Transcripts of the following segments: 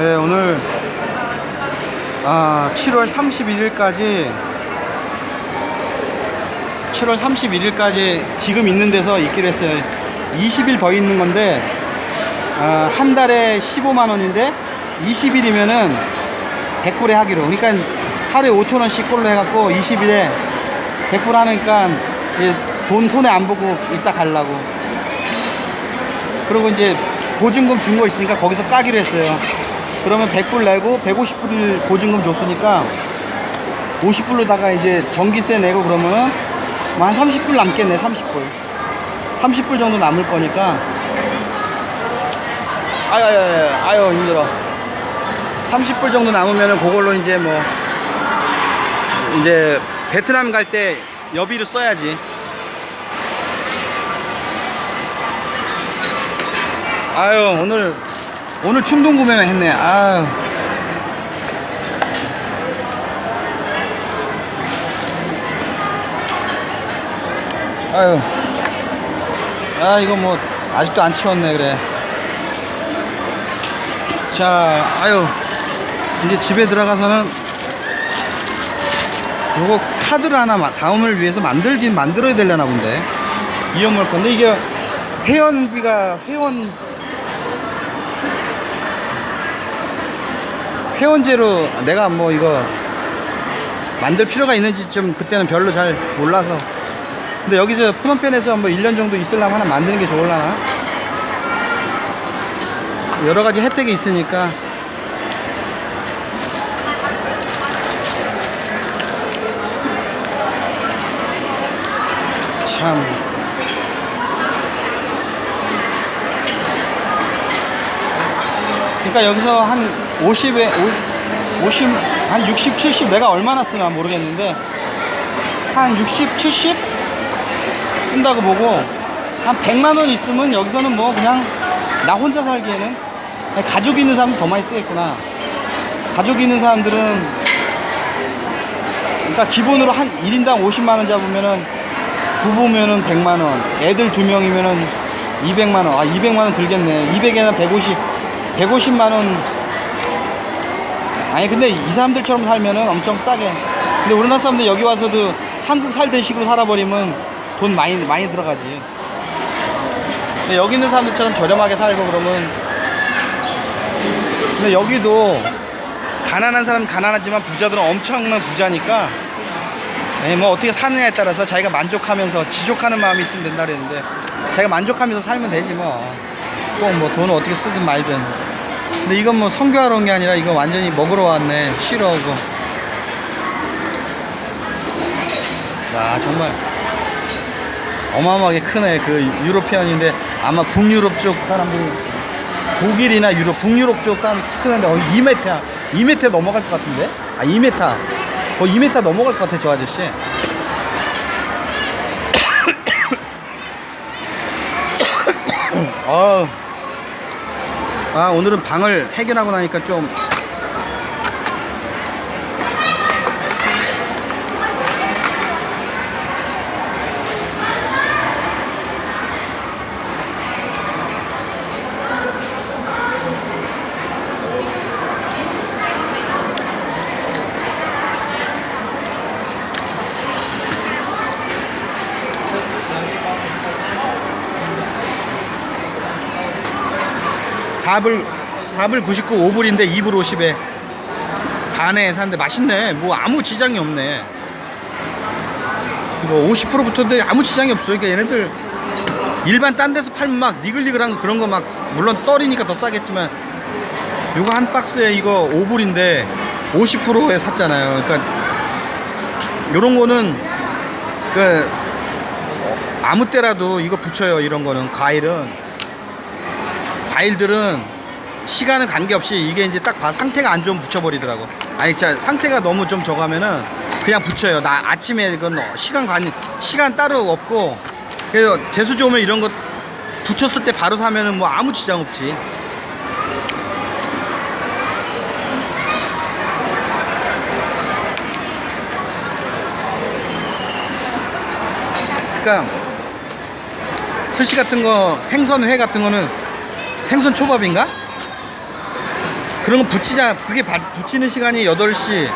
네, 오늘 아, 7월 31일까지 7월 31일까지 지금 있는 데서 있기로 했어요. 20일 더 있는 건데 아, 한 달에 15만 원인데 20일이면은 100불에 하기로. 그러니까 하루에 5천 원씩 꼴로 해갖고 20일에 100불 하니까 돈 손에 안 보고 이따 가려고. 그리고 이제 보증금 준 거 있으니까 거기서 까기로 했어요. 그러면 100불 내고 150불 보증금 줬으니까 50불로다가 이제 전기세 내고 그러면은 뭐 한 30불 남겠네, 30불. 30불 정도 남을 거니까. 아유, 아유, 아유, 아유, 힘들어. 30불 정도 남으면은 그걸로 이제 뭐, 이제 베트남 갈 때 여비를 써야지. 아유, 오늘, 오늘 충동 구매만 했네. 아유. 아유. 아, 이거 뭐, 아직도 안 치웠네, 그래. 자, 아유. 이제 집에 들어가서는 요거 카드를 하나 마- 다음을 위해서 만들긴 만들어야 되려나 본데. 이용할 건데, 이게 회원비가, 회원, 회원제로 내가 뭐 이거 만들 필요가 있는지 좀 그때는 별로 잘 몰라서. 근데 여기서 푸놈펜에서 뭐 1년 정도 있으려면 하나 만드는 게 좋을라나? 여러 가지 혜택이 있으니까. 참 그러니까 여기서 한 50에 50, 한 60, 70 내가 얼마나 쓰나 모르겠는데 한 60, 70 쓴다고 보고 한 100만 원 있으면 여기서는 뭐 그냥 나 혼자 살기에는 그냥 가족 있는 사람은 더 많이 쓰겠구나. 가족 있는 사람들은 그러니까 기본으로 한 1인당 50만 원 잡으면은 부부면은 100만 원, 애들 두 명이면은 200만 원. 아, 200만 원 들겠네. 200에는 150, 150만 원. 아니 근데 이 사람들처럼 살면은 엄청 싸게. 근데 우리나라 사람들 여기 와서도 한국 살던 식으로 살아버리면 돈 많이 많이 들어가지. 근데 여기 있는 사람들처럼 저렴하게 살고 그러면 근데 여기도 가난한 사람 은 가난하지만 부자들은 엄청난 부자니까 네, 뭐 어떻게 사느냐에 따라서 자기가 만족하면서 지족하는 마음이 있으면 된다 그랬는데 자기가 만족하면서 살면 되지 뭐. 꼭뭐 돈을 어떻게 쓰든 말든. 근데 이건 뭐 성교하러 온 게 아니라 이거 완전히 먹으러 왔네. 쉬러 오고. 야, 정말 어마어마하게 크네. 그 유로피언인데 아마 북유럽 쪽 사람들이 독일이나 유럽, 북유럽 쪽 사람이 키 크는데 어, 2m, 2m 넘어갈 것 같은데? 아, 2m. 거의 2m 넘어갈 것 같아, 저 아저씨. 어. 아, 오늘은 방을 해결하고 나니까 좀 사불 4불 99, 5불인데 2불 50에 반에 샀는데 맛있네. 뭐 아무 지장이 없네. 이거 50% 붙었는데 아무 지장이 없어. 그러니까 얘네들 일반 딴 데서 팔면 막 니글니글한 거 그런 거 막 물론 떨이니까 더 싸겠지만 요거 한 박스에 이거 5불인데 50%에 샀잖아요. 그러니까 요런 거는 그 아무 때라도 이거 붙여요. 이런 거는 과일은 과일들은 시간은 관계없이 이게 이제 딱 봐 상태가 안 좋으면 붙여버리더라고. 아니 자 상태가 너무 좀 저가면은 그냥 붙여요. 나 아침에 이건 시간 관 시간 따로 없고 그래서 재수 좋으면 이런 거 붙였을 때 바로 사면은 뭐 아무 지장 없지. 그러니까 스시 같은 거 생선회 같은 거는 생선 초밥인가? 그런 거 붙이자. 그게 바- 붙이는 시간이 8시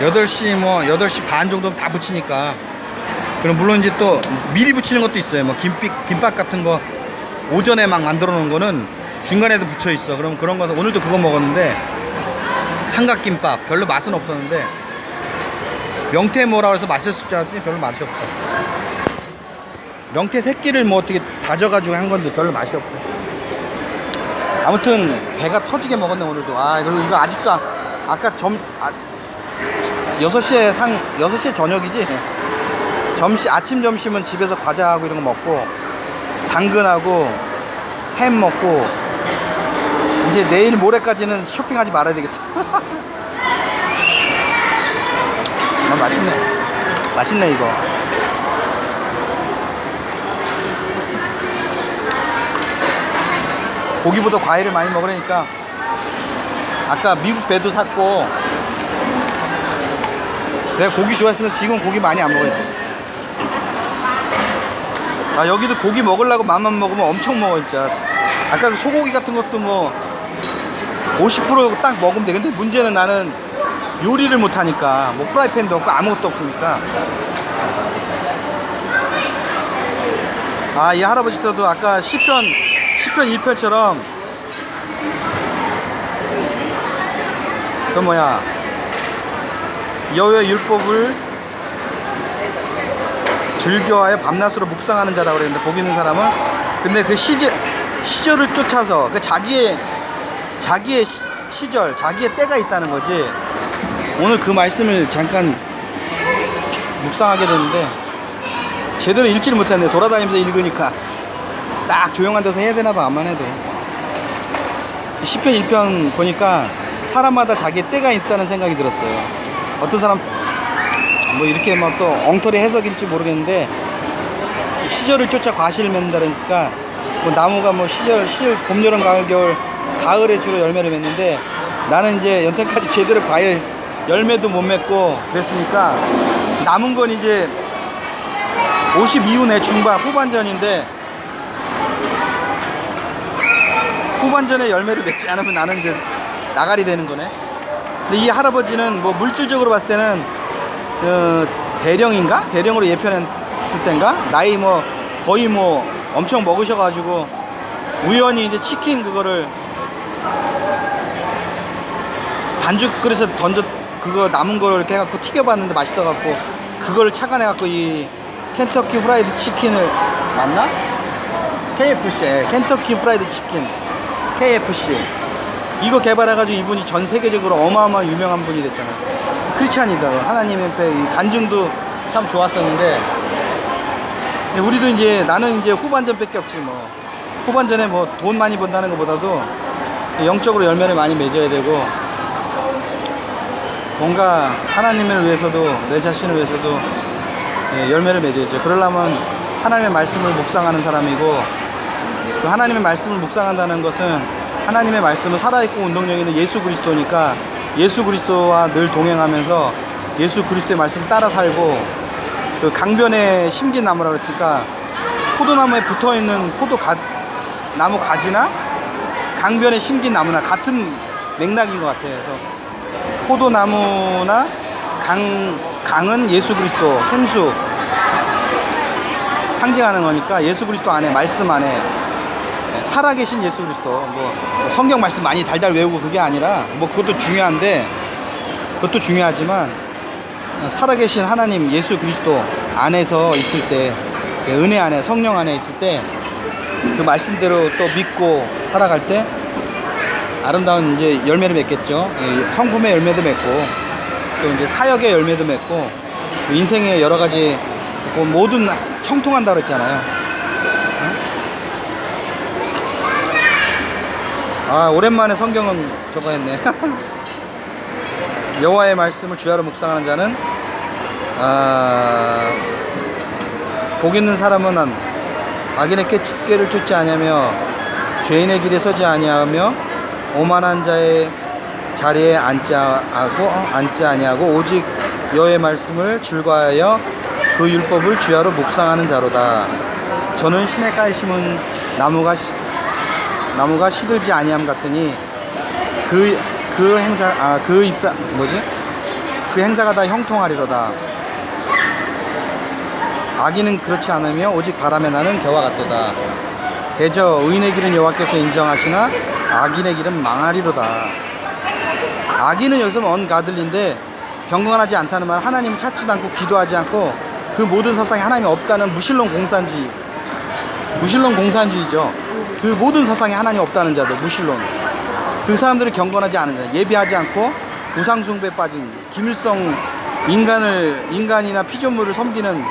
8시 뭐 8시 반 정도면 다 붙이니까. 그럼 물론 이제 또 미리 붙이는 것도 있어요. 뭐 김밥, 김밥 같은 거 오전에 막 만들어 놓은 거는 중간에도 붙여 있어. 그럼 그런 거 오늘도 그거 먹었는데 삼각김밥 별로 맛은 없었는데 명태 뭐라 그래서 맛있을 줄 알았더니 별로 맛이 없어. 명태 새끼를 뭐 어떻게 다져가지고 한 건데 별로 맛이 없고 아무튼 배가 터지게 먹었네 오늘도. 아 그리고 이거 아직도 안- 아까 점 아, 6시에 상 6시에 저녁이지? 점심 아침 점심은 집에서 과자하고 이런 거 먹고 당근하고 햄 먹고 이제 내일 모레까지는 쇼핑하지 말아야 되겠어. 아, 맛있네. 맛있네 이거 고기보다 과일을 많이 먹으려니까 아까 미국 배도 샀고 내가 고기 좋아했으면 지금 고기 많이 안 먹어요. 아 여기도 고기 먹으려고 맘만 먹으면 엄청 먹어 진짜. 아까 그 소고기 같은 것도 뭐 50%딱 먹으면 돼. 근데 문제는 나는 요리를 못하니까 뭐 프라이팬도 없고 아무것도 없으니까. 아 이 할아버지들도 아까 10편 10편 1편처럼. 그 뭐야? 여호의 율법을 즐겨하여 밤낮으로 묵상하는 자라고 그랬는데 보기 있는 사람은 근데 그 시절 시절을 쫓아서 그 자기의 자기의 시, 시절 자기의 때가 있다는 거지. 오늘 그 말씀을 잠깐 묵상하게 됐는데 제대로 읽지를 못했네. 돌아다니면서 읽으니까 딱 조용한 데서 해야 되나 봐 암만 해도. 10편 1편 보니까 사람마다 자기의 때가 있다는 생각이 들었어요. 어떤 사람 뭐 이렇게 뭐또 엉터리 해석일지 모르겠는데 시절을 쫓아 과실을 맺는다 그러니까 뭐 나무가 뭐 시절 시절 봄 여름 가을 겨울 가을에 주로 열매를 맺는데 나는 이제 연태까지 제대로 과일 열매도 못 맺고 그랬으니까 남은 건 이제 50 이후내 중반 후반전인데 후반전에 열매를 맺지 않으면 나는 이제 나가리 되는 거네. 근데 이 할아버지는 뭐 물질적으로 봤을 때는 그 대령인가? 대령으로 예편했을 땐가? 나이 뭐 거의 뭐 엄청 먹으셔가지고 우연히 이제 치킨 그거를 반죽 그릇에 던져 그거 남은 걸 이렇게 해갖고 튀겨봤는데 맛있어갖고 그걸 착안해갖고 이 켄터키 프라이드 치킨을 맞나? KFC 예, 켄터키 프라이드 치킨 KFC 이거 개발해가지고 이분이 전 세계적으로 어마어마한 유명한 분이 됐잖아요. 크리스찬이다. 하나님의 간증도 참 좋았었는데. 우리도 이제 나는 이제 후반전밖에 없지 뭐. 후반전에 뭐 돈 많이 번다는 것보다도 영적으로 열매를 많이 맺어야 되고. 뭔가 하나님을 위해서도 내 자신을 위해서도 예, 열매를 맺어야죠. 그러려면 하나님의 말씀을 묵상하는 사람이고 그 하나님의 말씀을 묵상한다는 것은 하나님의 말씀은 살아있고 운동력 있는 예수 그리스도니까 예수 그리스도와 늘 동행하면서 예수 그리스도의 말씀 따라 살고 그 강변에 심긴 나무라 그랬으니까 포도나무에 붙어 있는 포도 가, 나무 가지나 강변에 심긴 나무나 같은 맥락인 것 같아요. 그래서 포도나무나 강, 강은 예수 그리스도 생수 상징하는 거니까 예수 그리스도 안에 말씀 안에 살아계신 예수 그리스도 뭐 성경 말씀 많이 달달 외우고 그게 아니라 뭐 그것도 중요한데 그것도 중요하지만 살아계신 하나님 예수 그리스도 안에서 있을 때 은혜 안에 성령 안에 있을 때 그 말씀대로 또 믿고 살아갈 때 아름다운 이제 열매를 맺겠죠. 예, 성품의 열매도 맺고 또 이제 사역의 열매도 맺고 또 인생의 여러 가지 그 모든 형통한다 그랬잖아요. 아 오랜만에 성경은 저거 했네. 여호와의 말씀을 주야로 묵상하는 자는 아, 복 있는 사람은 한 악인의 깨- 꾀를 쫓지 아니하며 죄인의 길에 서지 아니하며 오만한 자의 자리에 앉지 하고 앉지 아니하고 오직 여호의 말씀을 즐거하여 그 율법을 주야로 묵상하는 자로다. 저는 시냇가에 심은 나무가 시, 나무가 시들지 아니함 같으니 그, 그 행사, 아, 그 입사, 뭐지? 그 행사가 다 형통하리로다. 악인은 그렇지 않으며 오직 바람에 나는 겨와 같도다. 대저 의인의 길은 여호와께서 인정하시나 악인의 길은 망하리로다. 악인은 여기서 먼 가들린데 경건하지 않다는 말 하나님 찾지도 않고 기도하지 않고 그 모든 사상에 하나님이 없다는 무신론 공산주의 무신론 공산주의죠. 그 모든 사상에 하나님 없다는 자들 무신론. 그 사람들이 경건하지 않은 자, 예배하지 않고 우상숭배에 빠진 김일성 인간을 인간이나 피조물을 섬기는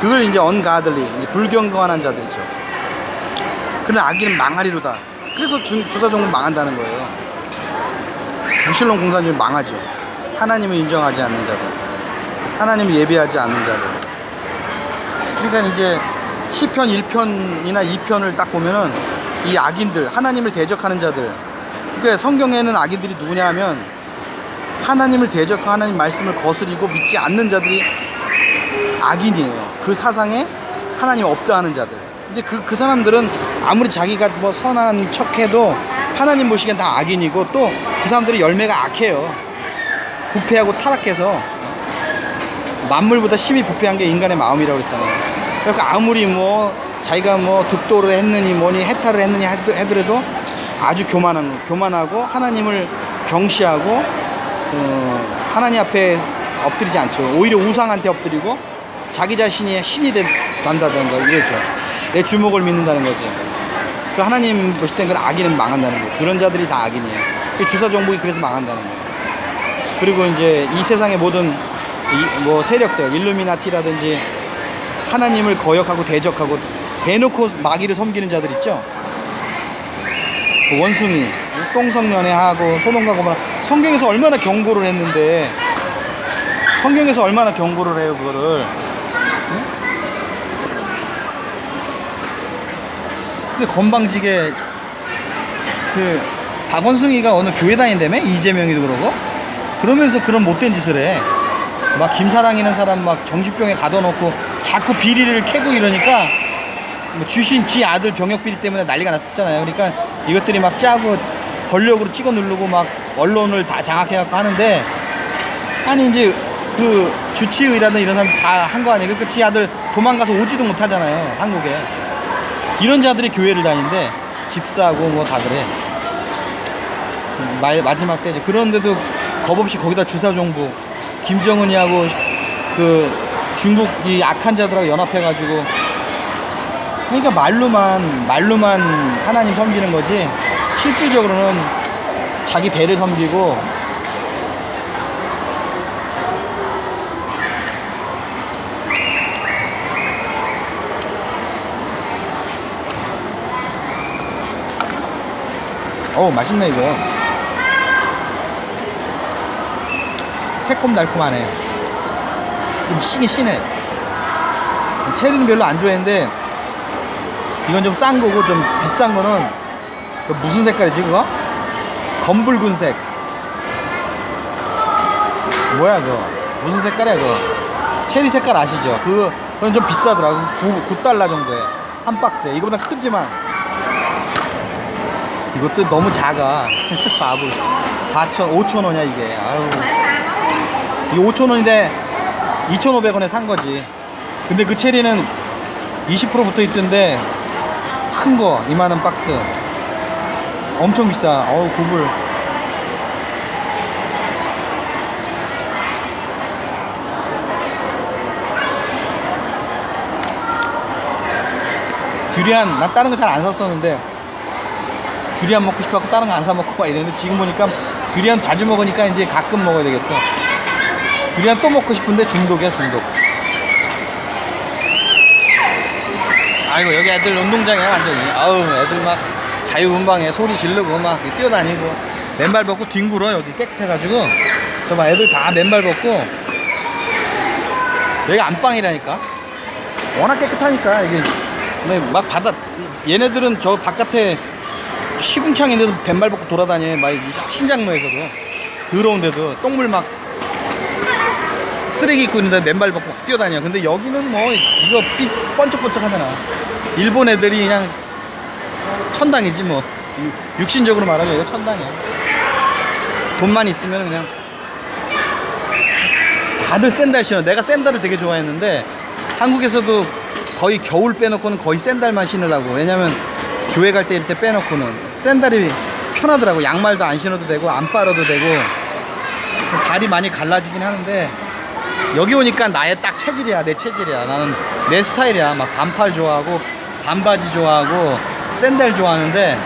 그걸 이제 언가들리 불경건한 자들이죠. 그러나 악인은 망하리로다. 그래서 주, 주사종은 망한다는 거예요. 무신론 공산주의 망하죠. 하나님을 인정하지 않는 자들, 하나님을 예배하지 않는 자들. 그러니까 이제 시편 1편이나 2편을 딱 보면은 이 악인들, 하나님을 대적하는 자들. 그러니까 성경에는 악인들이 누구냐 하면 하나님을 대적하고 하나님 말씀을 거스리고 믿지 않는 자들이 악인이에요. 그 사상에 하나님 없다 하는 자들. 이제 그, 그 사람들은 아무리 자기가 뭐 선한 척해도 하나님 보시기엔 다 악인이고 또 그 사람들이 열매가 악해요. 부패하고 타락해서 만물보다 심히 부패한 게 인간의 마음이라고 그랬잖아요. 그러니까 아무리 뭐 자기가 뭐 득도를 했느니 뭐니 해탈을 했느니 하더라도 아주 교만한 거, 교만하고 하나님을 경시하고 어, 하나님 앞에 엎드리지 않죠. 오히려 우상한테 엎드리고 자기 자신이 신이 된- 된다는 거 이거죠. 내 주목을 믿는다는 거지. 그 하나님 보실 땐 그런 악인은 망한다는 거예요. 그런 자들이 다 악인이에요. 그 주사 정복이 그래서 망한다는 거예요. 그리고 이제 이 세상의 모든 이 뭐 세력들, 일루미나티라든지 하나님을 거역하고 대적하고 대놓고 마귀를 섬기는 자들 있죠. 그 원숭이, 똥성연애하고 소돔과 고모라 성경에서 얼마나 경고를 했는데 성경에서 얼마나 경고를 해요 그거를. 응? 근데 건방지게 그 박원숭이가 어느 교회 다닌다며 이재명이도 그러고 그러면서 그런 못된 짓을 해. 막 김사랑이는 사람 막 정신병에 가둬놓고 자꾸 비리를 캐고 이러니까 뭐 주신 지 아들 병역 비리 때문에 난리가 났었잖아요. 그러니까 이것들이 막 짜고 권력으로 찍어 누르고 막 언론을 다 장악해갖고 하는데 아니 이제 그 주치의라든 이런 사람 다 한 거 아니에요. 그러니까 지 아들 도망가서 오지도 못하잖아요. 한국에 이런 자들이 교회를 다니는데 집사고 뭐 다 그래. 말 마지막 때 이제 그런데도 겁 없이 거기다 주사 정부 김정은이하고 그 중국 이 악한 자들하고 연합해가지고. 그러니까 말로만 말로만 하나님 섬기는 거지 실질적으로는 자기 배를 섬기고. 어우 맛있네 이거. 새콤달콤하네 좀 시긴 시네. 체리는 별로 안 좋아했는데 이건 좀 싼 거고 좀 비싼 거는 그 무슨 색깔이지 그거? 검붉은색. 뭐야 그거? 무슨 색깔이야 그거? 체리 색깔 아시죠? 그거 그건 좀 비싸더라고 9, 9달러 정도에. 한 박스에. 이거보다 크지만. 이것도 너무 작아. 4불. 4천 5천 원이야 이게. 아유. 이게 5천 원인데 2,500원에 산 거지. 근데 그 체리는 20% 붙어 있던데 큰 거 이만한 박스. 엄청 비싸. 어우 9불. 두리안 나 다른 거 잘 안 샀었는데 두리안 먹고 싶어갖고 다른 거 안 사 먹고 막 이랬는데 지금 보니까 두리안 자주 먹으니까 이제 가끔 먹어야 되겠어 두리안 또 먹고 싶은데 중독이야 중독. 아이고 여기 애들 운동장이야 완전히. 아우 애들 막 자유분방해 소리 지르고 막 뛰어다니고. 맨발 벗고 뒹굴어 여기 깨끗해가지고. 저 봐 애들 다 맨발 벗고. 여기 안방이라니까. 워낙 깨끗하니까 이게. 막 바다 얘네들은 저 바깥에 시궁창 있는 데서 맨발 벗고 돌아다녀. 막 신장로에서도. 더러운데도 똥물 막 쓰레기 입고 있는데 맨발 벗고 막 뛰어다녀. 근데 여기는 뭐 이거 삐 번쩍번쩍 하잖아. 일본 애들이 그냥 천당이지 뭐. 유- 육신적으로 말하면 이거 천당이야. 돈만 있으면 그냥 다들 샌들 신어. 내가 샌들을 되게 좋아했는데 한국에서도 거의 겨울 빼놓고는 거의 샌들만 신으려고. 왜냐면 교회 갈 때 이럴 때 빼놓고는 샌들이 편하더라고. 양말도 안 신어도 되고 안 빨아도 되고 발이 많이 갈라지긴 하는데 여기 오니까 나의 딱 체질이야. 내 체질이야. 나는 내 스타일이야. 막 반팔 좋아하고 반바지 좋아하고 샌들 좋아하는데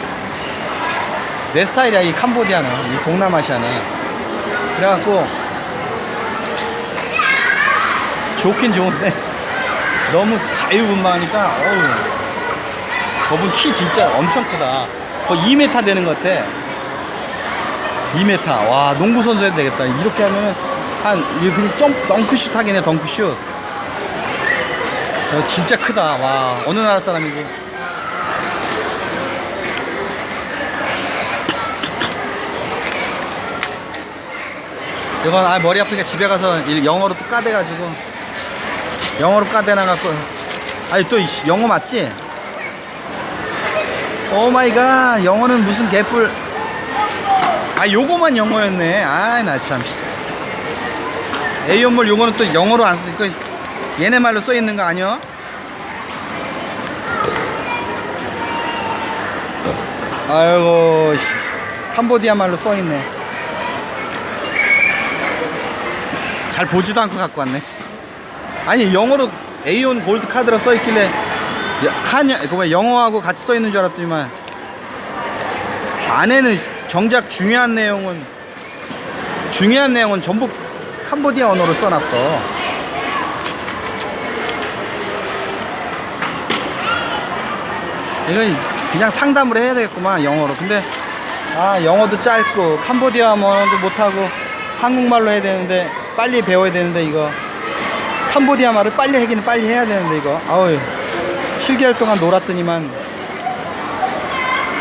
내 스타일이야. 이 캄보디아는 이 동남아시아는 그래갖고 좋긴 좋은데 너무 자유분방하니까 어우 저분 키 진짜 엄청 크다 거의 2m 되는 것 같아 2m 와 농구 선수 해도 되겠다 이렇게 하면은 한 이거 그냥 점 덩크슛 하겠네 덩크슛. 저 진짜 크다 와. 어느 나라 사람이고 이건 아 머리 아프니까 집에 가서 일- 영어로 또 까대가지고. 영어로 까대나갖고. 아니 또 영어 맞지? 오 마이 갓 영어는 무슨 개뿔. 아 요거만 영어였네. 아이 나참 A연물 요거는 또 영어로 안 쓰니까 얘네 말로 써 있는 거 아니야? 아이고 씨, 캄보디아 말로 써 있네 잘 보지도 않고 갖고 왔네 씨. 아니 영어로 A온 골드 카드라 써 있길래 한여 그뭐 영어하고 같이 써 있는 줄 알았더니만 안에는 정작 중요한 내용은 중요한 내용은 전부 캄보디아 언어로 써놨어. 이건 그냥 상담을 해야 되겠구만 영어로. 근데 아 영어도 짧고 캄보디아 언어도 못하고 한국말로 해야 되는데 빨리 배워야 되는데 이거. 캄보디아 말을 빨리 하기는 빨리 해야 되는데 이거. 아우 7개월 동안 놀았더니만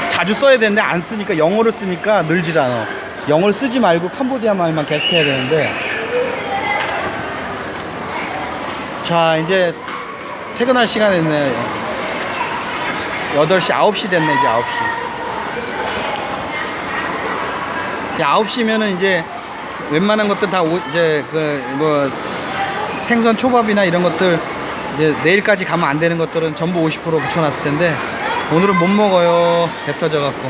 자주 써야 되는데 안 쓰니까 영어를 쓰니까 늘질 않아. 영어를 쓰지 말고 캄보디아 말만 계속 해야 되는데 자 이제 퇴근할 시간 됐네. 8시 9시 됐네 이제 9시. 야, 9시면은 이제 웬만한 것들 다 오, 이제 그 뭐 생선 초밥이나 이런 것들 이제 내일까지 가면 안 되는 것들은 전부 50% 붙여놨을 텐데 오늘은 못 먹어요. 배 터져 갖고